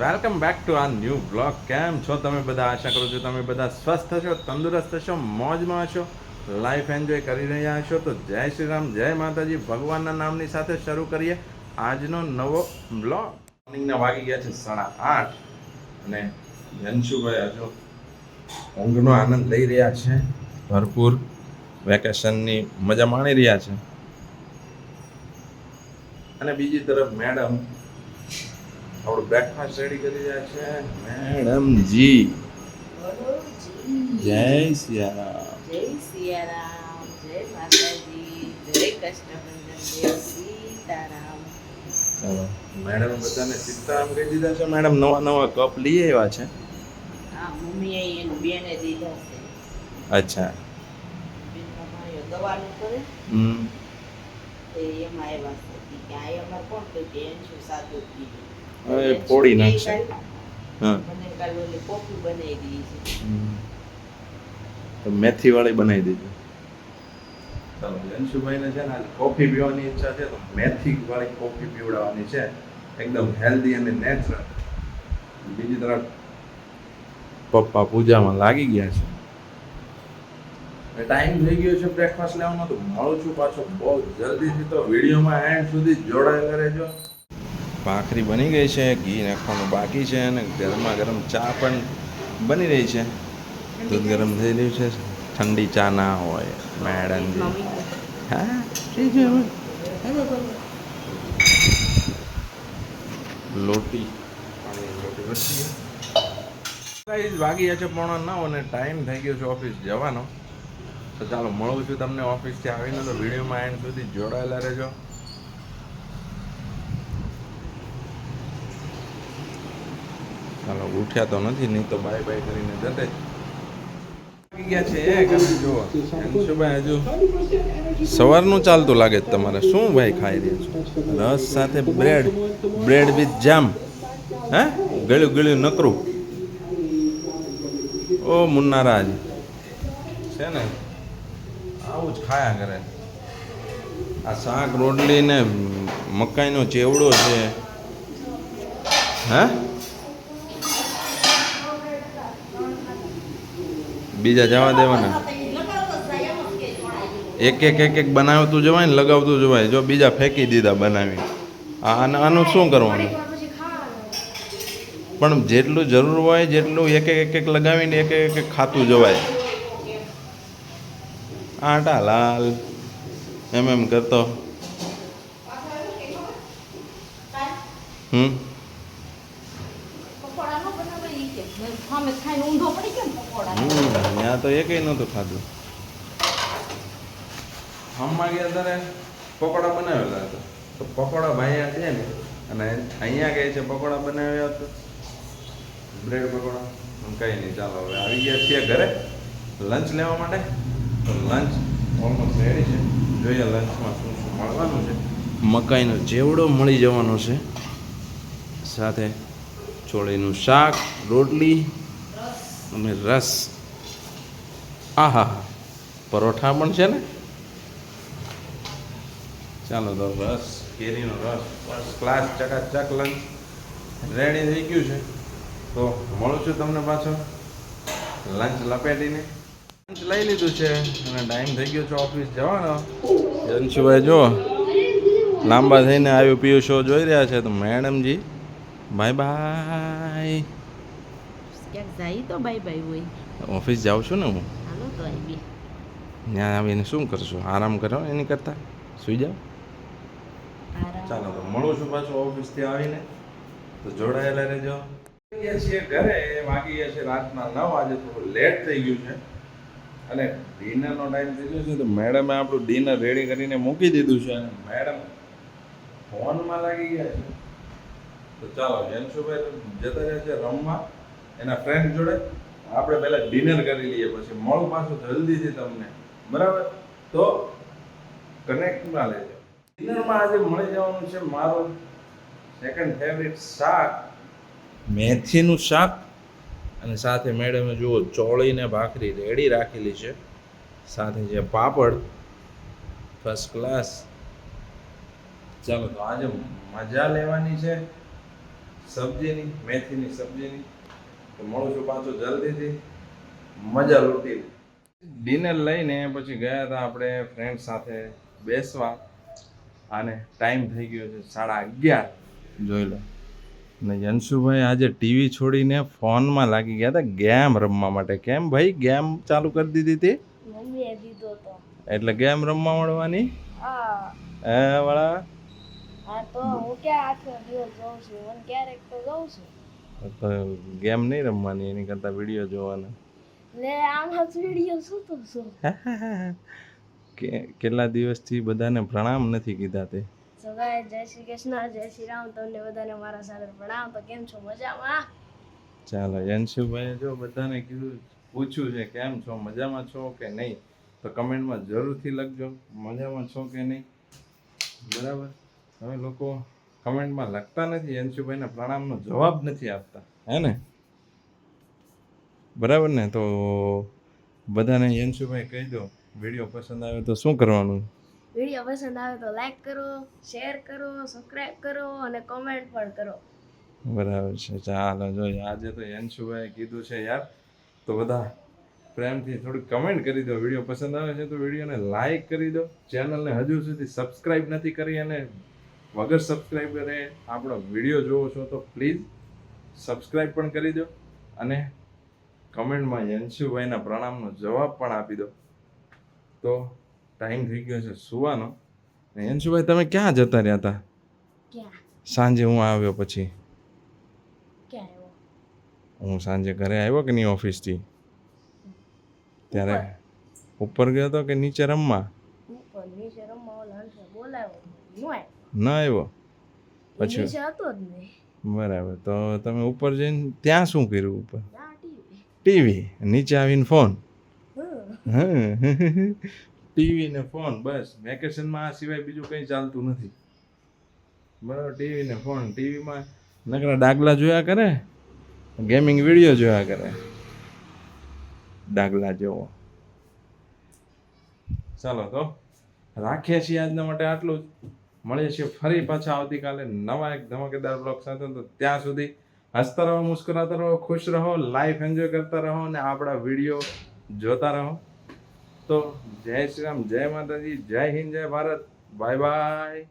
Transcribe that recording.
Welcome back to આ new blog. કેમ છો તમે બધા? આશા કરું છું તમે બધા સ્વસ્થ છો, તંદુરસ્ત છો, મોજમાં છો લાઈફ એન્જોય કરી રહ્યા છો. તો જય શ્રી રામ, જય માતાજી. ભગવાનના નામની સાથે શરૂ કરીએ આજનો નવો બ્લોગ. મોર્નિંગના વાગી ગયા છે સાડા આઠ અને જનશુભાઈ હજુ ઊંઘનો આનંદ લઈ રહ્યા છે. ભરપૂર વેકેશનની મજા માણી રહ્યા છે. અને બીજી તરફ મેડમ આપણું બ્રેકફાસ્ટ રેડી કરી રહ્યા છે. મેડમજી. જય સિયારામ. જય સિયારામ જય માતાજી જય કૃષ્ણભંજન જય સીતારામ. ચલો. મેડમ બધાને સીતારામ કહી દીધા છે. મેડમ નવા નવા કપ લઈ આવ્યા છે. હા મમ્મીએ એને બેને દીધા છે. અચ્છા. દવાનું કરે. હમ. એમાં આવ્યા છે. કે આ અમાર કોણ તો કે બેન શું સાદું પીધું હવે ફોડી નાખશે. હા. મેથી વાળી બનાવી દીધી ચાલો જનશુભાઈને છે ને કોફી પીવાની ઈચ્છા છે, તો મેથી વાળી કોફી પીવડાવવાની છે. એકદમ હેલ્ધી અને નેચરલ બીજી તરફ પપ્પા પૂજામાં લાગી ગયા છે. ટાઈમ થઈ ગયો છે બ્રેકફાસ્ટ લેવાનો, તો મળું છું પાછો. બહુ જલ્દીથી તો વિડીયોમાં એન્ડ સુધી જોડાયેલા રહેજો. ભાખરી બની ગઈ છે ઘી નાખવાનું બાકી છે અને ગરમા ગરમ ચા પણ બની રહી છે. દૂધ ગરમ થઈ રહ્યું છે. ઠંડી ચા ના હોય મમ્મી? હા લોટી વાગી છે પોણા નવ અને ટાઈમ થઈ ગયો છે ઓફિસ જવાનો. તો ચાલો મળું છું તમને ઓફિસથી આવીને તો વિડીયોમાં એન્ડ સુધી જોડાયેલા રહેજો. ચાલો ઉઠ્યા તો નથી નહીં તો બાય બાય કરીને જતે. ગયા છે હજુ સવારનું ચાલતું લાગે છે તમારે. શું ભાઈ ખાઈ રહ્યા છો? રસ સાથે બ્રેડ બ્રેડ વિથ જામ. હે? ગળ્યું ગળ્યું નકરું. ઓ મુન્નારાજ. છે ને? આવું જ ખાયા કરે. આ શાક રોટલી ને મકાઈનો ચેવડો છે. હે? બીજા જવા દેવાના. એક એક એક એક બનાવતું જવાય ને લગાવતું જવાય. જો બીજા ફેંકી દીધા બનાવી. આનું શું કરવાનું? પણ જેટલું જરૂર હોય જેટલું એક એક એક લગાવીને એક એક એક ખાતું જવાય. આટા લાલ. એમ એમ કરતો. હમ પકોડા નો બનાવે ઈ કે મેં સામે ખાઈને ઊંધો પડી કેમ પકોડા. હમ ત્યાં તો એકેય નહોતું ખાધું. હમમાં ગયા ત્યારે પકોડા બનાવેલા હતા. તો પકોડા ભાઈયા છે ને અને અહીંયા કહે છે પકોડા બનાવ્યા હતા. બ્રેડ પકોડા. કંઈ નહીં ચાલો હવે આવી ગયા છીએ ઘરે. લંચ લેવા માટે. તો લંચ ઓલમોસ્ટ રેડી છે. જોઈએ લંચમાં શું શું મળવાનું છે. મકાઈનો જેવડો મળી જવાનો છે. સાથે ચોળીનું શાક રોટલી અને રસ. આહા, પરોઠા પણ છે ને? ચાલો તો રસ, કેરીનો રસ ફર્સ્ટ ક્લાસ ચકાચક લંચ રેડી થઈ ગયું છે. તો મળું છું તમને પાછો. લંચ લપેટીને. લંચ લઈ લીધું છે અને ટાઈમ થઈ ગયો છે ઓફિસ જવાનો. જનશુભાઈ જો લાંબા થઈને આવ્યું પીયું શો જોઈ રહ્યા છે. તો મેડમજી બાય બાય ક્યાંક જાય તો બાય બાય હોય. ઓફિસ જાઉં છું ને હું. હાલો તો આવી ત્યાં આવીને શું કરશો? આરામ કરો એની કરતાં. સુઈ જાઓ. ચાલો તો મળું છું પાછું ઓફિસથી આવીને. તો જોડાયેલા રહેજો. છીએ ઘરે વાગી ગયા છે રાતના નવ આજે થોડું લેટ થઈ ગયું છે. અને ડિનરનો ટાઈમ થઈ ગયો છે તો મેડમે આપણું ડિનર રેડી કરીને મૂકી દીધું છે. અને મેડમ ફોનમાં લાગી ગયા છે. તો ચાલો જનશુભાઈ જતા રહ્યા છે રમવા. એના ફ્રેન્ડ જોડે આપણે પહેલાં ડિનર કરી લઈએ પછી મળું પાછું જલ્દીથી તમને. બરાબર? તો કનેક્ટમાં લેજો. ડિનરમાં આજે મળી જવાનું છે મારું સેકન્ડ ફેવરિટ શાક. મેથીનું શાક અને સાથે મેડમે જુઓ ચોળીને ભાખરી રેડી રાખેલી છે. સાથે જે પાપડ ફર્સ્ટ ક્લાસ ચાલો તો આજે મજા લેવાની છે. સબ્જીની, મેથીની સબ્જીની. તો મળું છું પાછું જલ્દીથી. મજા લૂંટી. ડિનર લઈને પછી ગયા હતા આપણે ફ્રેન્ડ સાથે બેસવા. અને ટાઈમ થઈ ગયો છે સાડા અગિયાર. જોઈ લો. ને યંશુભાઈ આજે ટીવી છોડીને ફોનમાં લાગી ગયા હતા ગેમ રમવા માટે. કેમ ભાઈ? ગેમ ચાલુ કરી દીધી હતી? એટલે ગેમ રમવા મળવાની? હા. હે વાળા? હા તો હું ક્યાં આખો દિવસ જોઉં છું? મને ક્યારેક તો જોઉં છું. ગેમ નહીં રમવાની એની કરતાં વીડિયો જોવાના. લે આમાં વીડિયો શું તો શું કે કેટલા દિવસથી બધાને પ્રણામ નથી કીધા તે? સગાય જય શ્રી કૃષ્ણ જય શ્રી રામ તમને બધાને મારા સાથે પ્રણામ. તો કેમ છો? મજામાં? ચાલો યંશુભાઈએ જો બધાને કીધું પૂછ્યું છે કેમ છો? મજામાં છો કે નહીં? તો કમેન્ટમાં જરૂરથી લખજો મજામાં છો કે નહીં? બરાબર? હવે લોકો કમેન્ટમાં લખતા નથી યંશુભાઈના પ્રણામનો જવાબ નથી આપતા. હે ને? બરાબર ને? તો બધાને યંશુભાઈ કહી દો વીડિયો પસંદ આવે તો શું કરવાનું? વીડિયો પસંદ આવે તો લાઈક કરો શેર કરો સબસ્ક્રાઇબ કરો અને કોમેન્ટ પણ કરો. બરાબર છે. ચાલો જો આજે તો યંશુભાઈ કીધું છે યાર. તો બધા પ્રેમથી થોડું કમેન્ટ કરી દો. વીડિયો પસંદ આવે છે તો વિડીયોને લાઈક કરી દો. ચેનલને હજુ સુધી સબસ્ક્રાઇબ નથી કરી અને વગર સબસ્ક્રાઈબ કરે આપણો વીડિયો જોવો છો તો પ્લીઝ સબસ્ક્રાઈબ પણ કરી દો અને કમેન્ટમાં યંશુભાઈના પ્રણામનો જવાબ પણ આપી દો. તો ટાઈમ થઈ ગયો છે સુવાનો. યંશુભાઈ તમે ક્યાં જતા રહ્યા હતા? સાંજે હું આવ્યો પછી? હું સાંજે ઘરે આવ્યો કે નહીં ઓફિસથી? ત્યારે ઉપર. ગયો હતો કે નીચે રમવા? નીચે રમવા બોલાવ્યો. નું આવ્યો? પછી? બરાબર. તો તમે ઉપર જઈને ત્યાં શું કર્યું ઉપર? ટીવી. ટીવી? નીચે આવીને ફોન? ટીવી ને ફોન બસ. વેકેશનમાં આ સિવાય બીજું કંઈ ચાલતું નથી. બરાબર ટીવી ને ફોન. ટીવીમાં નકરા ડાગલા જોયા કરે? ગેમિંગ વીડિયો જોયા કરે? ડાગલા જેવો. ચાલો તો. રાખીએ છીએ આજના માટે આટલું જ. મળીએ છીએ ફરી પાછા આવતીકાલે નવા એક ધમાકેદાર બ્લોગ સાથે. તો ત્યાં સુધી હસતા રહો, મુસ્કરાતા રહો, ખુશ રહો લાઈફ એન્જોય કરતા રહો અને આપણા વીડિયો જોતા રહો. તો જય શ્રી રામ, જય માતાજી, જય હિન્દ, જય ભારત. Bye bye